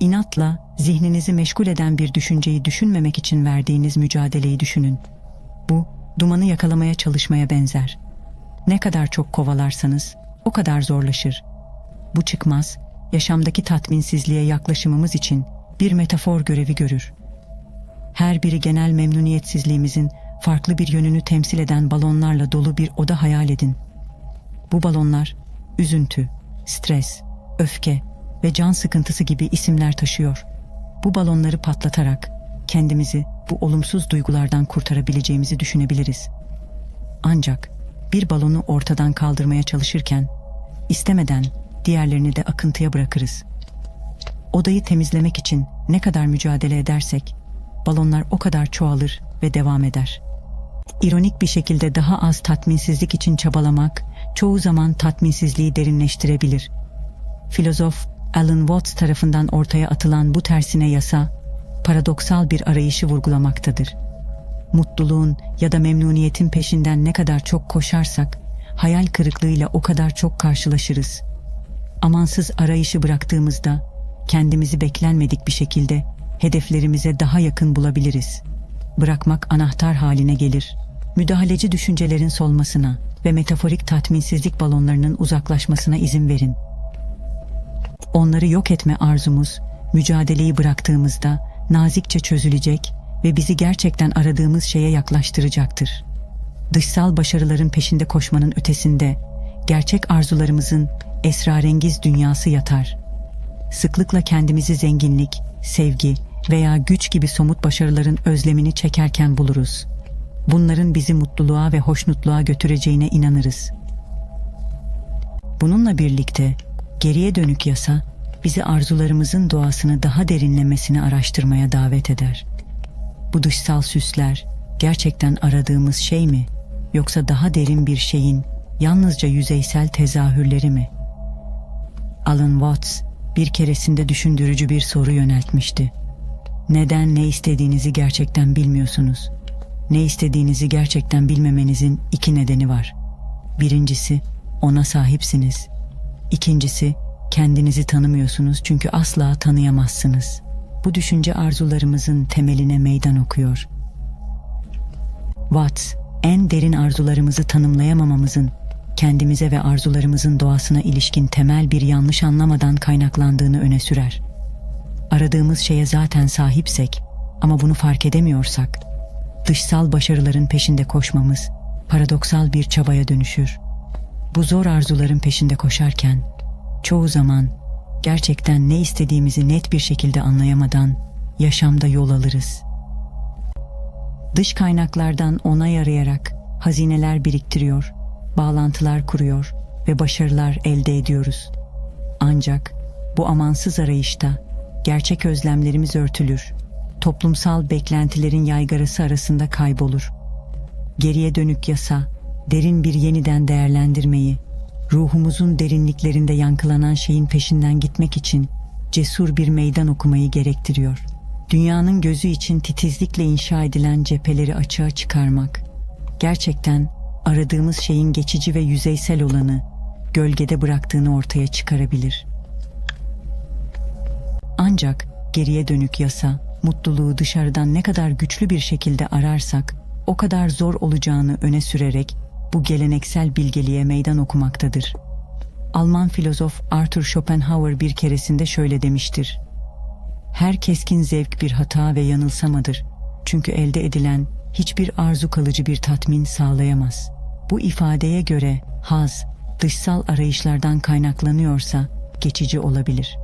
İnatla zihninizi meşgul eden bir düşünceyi düşünmemek için verdiğiniz mücadeleyi düşünün. Bu, dumanı yakalamaya çalışmaya benzer. Ne kadar çok kovalarsanız o kadar zorlaşır. Bu çıkmaz, yaşamdaki tatminsizliğe yaklaşımımız için bir metafor görevi görür. Her biri genel memnuniyetsizliğimizin farklı bir yönünü temsil eden balonlarla dolu bir oda hayal edin. Bu balonlar üzüntü, stres, öfke ve can sıkıntısı gibi isimler taşıyor. Bu balonları patlatarak kendimizi bu olumsuz duygulardan kurtarabileceğimizi düşünebiliriz. Ancak bir balonu ortadan kaldırmaya çalışırken istemeden diğerlerini de akıntıya bırakırız. Odayı temizlemek için ne kadar mücadele edersek balonlar o kadar çoğalır ve devam eder. İronik bir şekilde daha az tatminsizlik için çabalamak çoğu zaman tatminsizliği derinleştirebilir. Filozof Alan Watts tarafından ortaya atılan bu tersine yasa paradoksal bir arayışı vurgulamaktadır. Mutluluğun ya da memnuniyetin peşinden ne kadar çok koşarsak hayal kırıklığıyla o kadar çok karşılaşırız. Amansız arayışı bıraktığımızda kendimizi beklenmedik bir şekilde hedeflerimize daha yakın bulabiliriz. Bırakmak anahtar haline gelir. Müdahaleci düşüncelerin solmasına ve metaforik tatminsizlik balonlarının uzaklaşmasına izin verin. Onları yok etme arzumuz, mücadeleyi bıraktığımızda nazikçe çözülecek ve bizi gerçekten aradığımız şeye yaklaştıracaktır. Dışsal başarıların peşinde koşmanın ötesinde, gerçek arzularımızın esrarengiz dünyası yatar. Sıklıkla kendimizi zenginlik, sevgi veya güç gibi somut başarıların özlemini çekerken buluruz. Bunların bizi mutluluğa ve hoşnutluğa götüreceğine inanırız. Bununla birlikte geriye dönük yasa bizi arzularımızın doğasını daha derinlemesine araştırmaya davet eder. Bu dışsal süsler gerçekten aradığımız şey mi yoksa daha derin bir şeyin yalnızca yüzeysel tezahürleri mi? Alan Watts bir keresinde düşündürücü bir soru yöneltmişti. Neden ne istediğinizi gerçekten bilmiyorsunuz? Ne istediğinizi gerçekten bilmemenizin iki nedeni var. Birincisi, ona sahipsiniz. İkincisi, kendinizi tanımıyorsunuz çünkü asla tanıyamazsınız. Bu düşünce arzularımızın temeline meydan okuyor. Watts, en derin arzularımızı tanımlayamamamızın kendimize ve arzularımızın doğasına ilişkin temel bir yanlış anlamadan kaynaklandığını öne sürer. Aradığımız şeye zaten sahipsek ama bunu fark edemiyorsak, dışsal başarıların peşinde koşmamız paradoksal bir çabaya dönüşür. Bu zor arzuların peşinde koşarken çoğu zaman gerçekten ne istediğimizi net bir şekilde anlayamadan yaşamda yol alırız. Dış kaynaklardan onay arayarak hazineler biriktiriyor, bağlantılar kuruyor ve başarılar elde ediyoruz. Ancak bu amansız arayışta gerçek özlemlerimiz örtülür. Toplumsal beklentilerin yaygarası arasında kaybolur. Geriye dönük yasa, derin bir yeniden değerlendirmeyi, ruhumuzun derinliklerinde yankılanan şeyin peşinden gitmek için cesur bir meydan okumayı gerektiriyor. Dünyanın gözü için titizlikle inşa edilen cepheleri açığa çıkarmak, gerçekten aradığımız şeyin geçici ve yüzeysel olanı gölgede bıraktığını ortaya çıkarabilir. Ancak geriye dönük yasa, mutluluğu dışarıdan ne kadar güçlü bir şekilde ararsak, o kadar zor olacağını öne sürerek bu geleneksel bilgeliğe meydan okumaktadır. Alman filozof Arthur Schopenhauer bir keresinde şöyle demiştir. Her keskin zevk bir hata ve yanılsamadır. Çünkü elde edilen hiçbir arzu kalıcı bir tatmin sağlayamaz. Bu ifadeye göre haz, dışsal arayışlardan kaynaklanıyorsa geçici olabilir.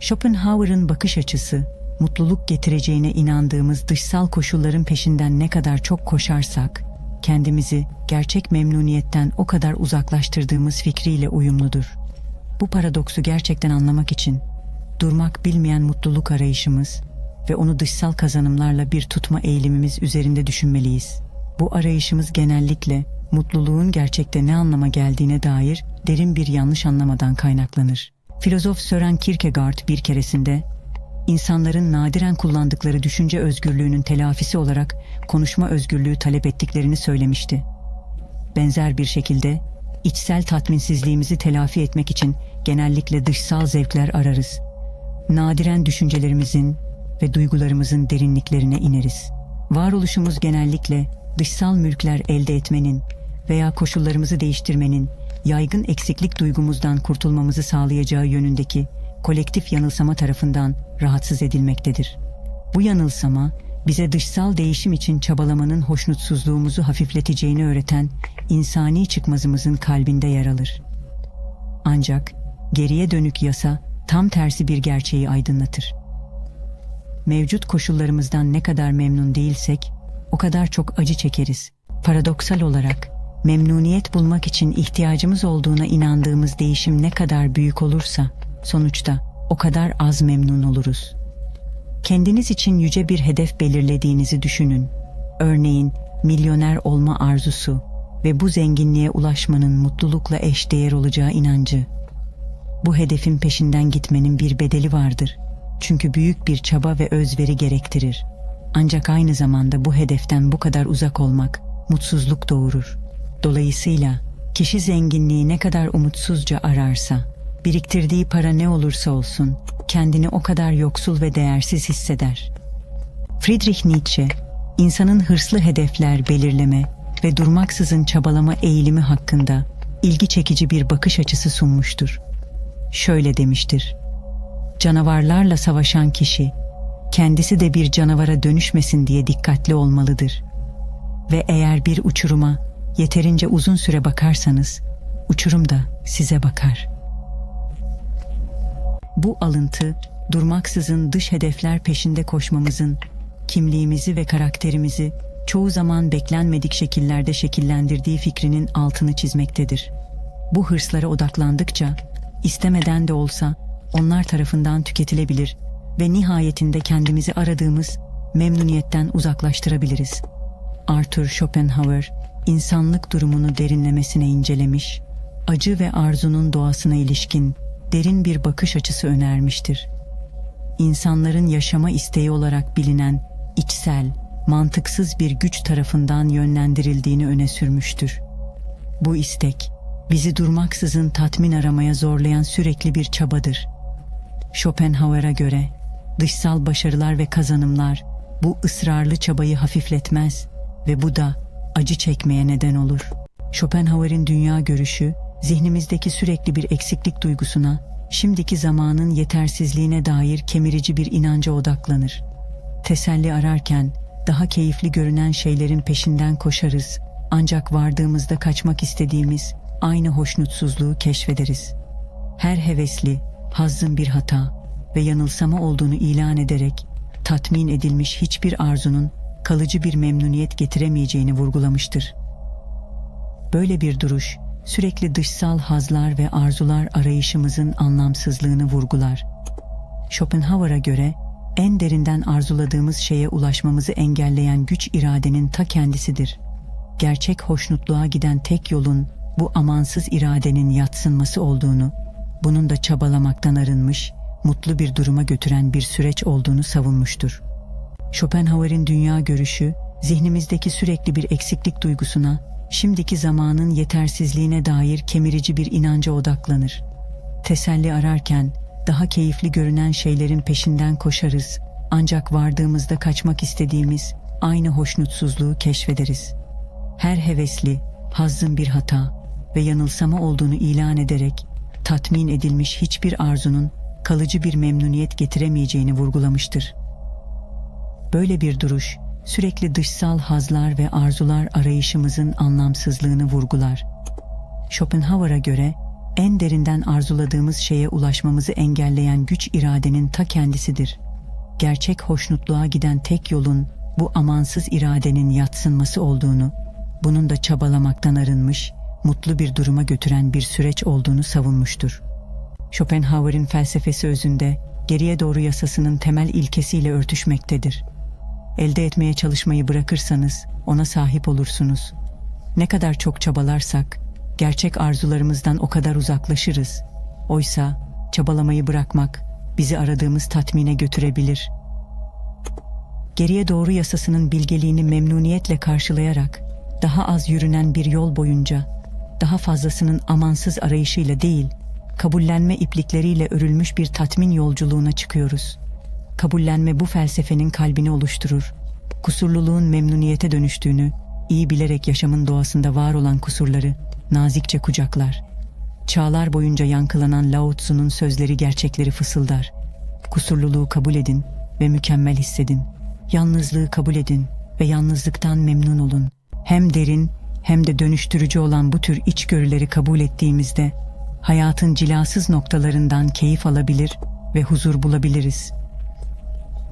Schopenhauer'ın bakış açısı, mutluluk getireceğine inandığımız dışsal koşulların peşinden ne kadar çok koşarsak, kendimizi gerçek memnuniyetten o kadar uzaklaştırdığımız fikriyle uyumludur. Bu paradoksu gerçekten anlamak için durmak bilmeyen mutluluk arayışımız ve onu dışsal kazanımlarla bir tutma eğilimimiz üzerinde düşünmeliyiz. Bu arayışımız genellikle mutluluğun gerçekte ne anlama geldiğine dair derin bir yanlış anlamadan kaynaklanır. Filozof Sören Kierkegaard bir keresinde insanların nadiren kullandıkları düşünce özgürlüğünün telafisi olarak konuşma özgürlüğü talep ettiklerini söylemişti. Benzer bir şekilde içsel tatminsizliğimizi telafi etmek için genellikle dışsal zevkler ararız. nadiren düşüncelerimizin ve duygularımızın derinliklerine ineriz. Varoluşumuz genellikle dışsal mülkler elde etmenin veya koşullarımızı değiştirmenin yaygın eksiklik duygumuzdan kurtulmamızı sağlayacağı yönündeki kolektif yanılsama tarafından rahatsız edilmektedir. Bu yanılsama bize dışsal değişim için çabalamanın hoşnutsuzluğumuzu hafifleteceğini öğreten insani çıkmazımızın kalbinde yer alır. Ancak geriye dönük yasa tam tersi bir gerçeği aydınlatır. Mevcut koşullarımızdan ne kadar memnun değilsek o kadar çok acı çekeriz. Paradoksal olarak memnuniyet bulmak için ihtiyacımız olduğuna inandığımız değişim ne kadar büyük olursa sonuçta o kadar az memnun oluruz. Kendiniz için yüce bir hedef belirlediğinizi düşünün. Örneğin milyoner olma arzusu ve bu zenginliğe ulaşmanın mutlulukla eşdeğer olacağı inancı. Bu hedefin peşinden gitmenin bir bedeli vardır. Çünkü büyük bir çaba ve özveri gerektirir. Ancak aynı zamanda bu hedeften bu kadar uzak olmak mutsuzluk doğurur. Dolayısıyla kişi zenginliği ne kadar umutsuzca ararsa, biriktirdiği para ne olursa olsun kendini o kadar yoksul ve değersiz hisseder. Friedrich Nietzsche, insanın hırslı hedefler belirleme ve durmaksızın çabalama eğilimi hakkında ilgi çekici bir bakış açısı sunmuştur. Şöyle demiştir: Canavarlarla savaşan kişi kendisi de bir canavara dönüşmesin diye dikkatli olmalıdır. Ve eğer bir uçuruma yeterince uzun süre bakarsanız uçurum da size bakar. Bu alıntı durmaksızın dış hedefler peşinde koşmamızın kimliğimizi ve karakterimizi çoğu zaman beklenmedik şekillerde şekillendirdiği fikrinin altını çizmektedir. Bu hırslara odaklandıkça istemeden de olsa onlar tarafından tüketilebilir ve nihayetinde kendimizi aradığımız memnuniyetten uzaklaştırabiliriz. Arthur Schopenhauer insanlık durumunu derinlemesine incelemiş, acı ve arzunun doğasına ilişkin derin bir bakış açısı önermiştir. İnsanların yaşama isteği olarak bilinen içsel, mantıksız bir güç tarafından yönlendirildiğini öne sürmüştür. Bu istek, bizi durmaksızın tatmin aramaya zorlayan sürekli bir çabadır. Schopenhauer'a göre dışsal başarılar ve kazanımlar bu ısrarlı çabayı hafifletmez ve bu da acı çekmeye neden olur. Schopenhauer'in dünya görüşü zihnimizdeki sürekli bir eksiklik duygusuna, şimdiki zamanın yetersizliğine dair kemirici bir inanca odaklanır. Teselli ararken daha keyifli görünen şeylerin peşinden koşarız ancak vardığımızda kaçmak istediğimiz aynı hoşnutsuzluğu keşfederiz. Her hevesli, hazzın bir hata ve yanılsama olduğunu ilan ederek tatmin edilmiş hiçbir arzunun kalıcı bir memnuniyet getiremeyeceğini vurgulamıştır. Böyle bir duruş sürekli dışsal hazlar ve arzular arayışımızın anlamsızlığını vurgular. Schopenhauer'a göre en derinden arzuladığımız şeye ulaşmamızı engelleyen güç iradenin ta kendisidir. Gerçek hoşnutluğa giden tek yolun bu amansız iradenin yatsınması olduğunu, bunun da çabalamaktan arınmış, mutlu bir duruma götüren bir süreç olduğunu savunmuştur. Schopenhauer'in dünya görüşü, zihnimizdeki sürekli bir eksiklik duygusuna, şimdiki zamanın yetersizliğine dair kemirici bir inanca odaklanır. Teselli ararken daha keyifli görünen şeylerin peşinden koşarız ancak vardığımızda kaçmak istediğimiz aynı hoşnutsuzluğu keşfederiz. Her hevesli, hazzın bir hata ve yanılsama olduğunu ilan ederek tatmin edilmiş hiçbir arzunun kalıcı bir memnuniyet getiremeyeceğini vurgulamıştır. Böyle bir duruş sürekli dışsal hazlar ve arzular arayışımızın anlamsızlığını vurgular. Schopenhauer'a göre en derinden arzuladığımız şeye ulaşmamızı engelleyen güç iradenin ta kendisidir. Gerçek hoşnutluğa giden tek yolun bu amansız iradenin yatsınması olduğunu, bunun da çabalamaktan arınmış, mutlu bir duruma götüren bir süreç olduğunu savunmuştur. Schopenhauer'in felsefesi özünde geriye doğru yasasının temel ilkesiyle örtüşmektedir. Elde etmeye çalışmayı bırakırsanız ona sahip olursunuz. Ne kadar çok çabalarsak gerçek arzularımızdan o kadar uzaklaşırız. Oysa çabalamayı bırakmak bizi aradığımız tatmine götürebilir. Geriye doğru yasasının bilgeliğini memnuniyetle karşılayarak daha az yürünen bir yol boyunca daha fazlasının amansız arayışıyla değil, kabullenme iplikleriyle örülmüş bir tatmin yolculuğuna çıkıyoruz. Kabullenme bu felsefenin kalbini oluşturur. Kusurluluğun memnuniyete dönüştüğünü, iyi bilerek yaşamın doğasında var olan kusurları nazikçe kucaklar. Çağlar boyunca yankılanan Lao Tzu'nun sözleri gerçekleri fısıldar. Kusurluluğu kabul edin ve mükemmel hissedin. Yalnızlığı kabul edin ve yalnızlıktan memnun olun. Hem derin hem de dönüştürücü olan bu tür içgörüleri kabul ettiğimizde hayatın cilasız noktalarından keyif alabilir ve huzur bulabiliriz.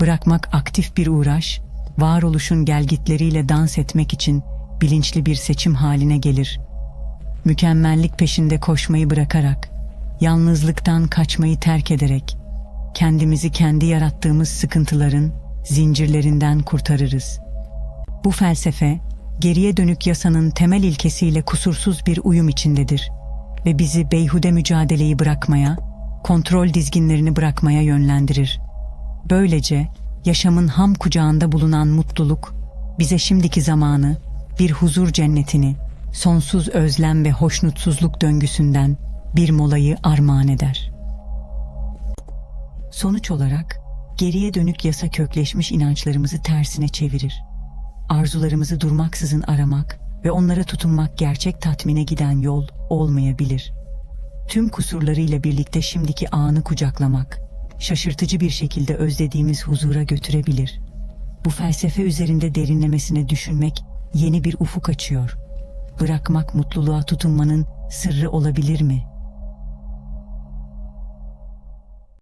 Bırakmak aktif bir uğraş, varoluşun gelgitleriyle dans etmek için bilinçli bir seçim haline gelir. Mükemmellik peşinde koşmayı bırakarak, yalnızlıktan kaçmayı terk ederek, kendimizi kendi yarattığımız sıkıntıların zincirlerinden kurtarırız. Bu felsefe, geriye dönük yasanın temel ilkesiyle kusursuz bir uyum içindedir ve bizi beyhude mücadeleyi bırakmaya, kontrol dizginlerini bırakmaya yönlendirir. Böylece yaşamın ham kucağında bulunan mutluluk bize şimdiki zamanı, bir huzur cennetini, sonsuz özlem ve hoşnutsuzluk döngüsünden bir molayı armağan eder. Sonuç olarak geriye dönük yasa kökleşmiş inançlarımızı tersine çevirir. Arzularımızı durmaksızın aramak ve onlara tutunmak gerçek tatmine giden yol olmayabilir. Tüm kusurlarıyla birlikte şimdiki anı kucaklamak, şaşırtıcı bir şekilde özlediğimiz huzura götürebilir. Bu felsefe üzerinde derinlemesine düşünmek yeni bir ufuk açıyor. Bırakmak mutluluğa tutunmanın sırrı olabilir mi?''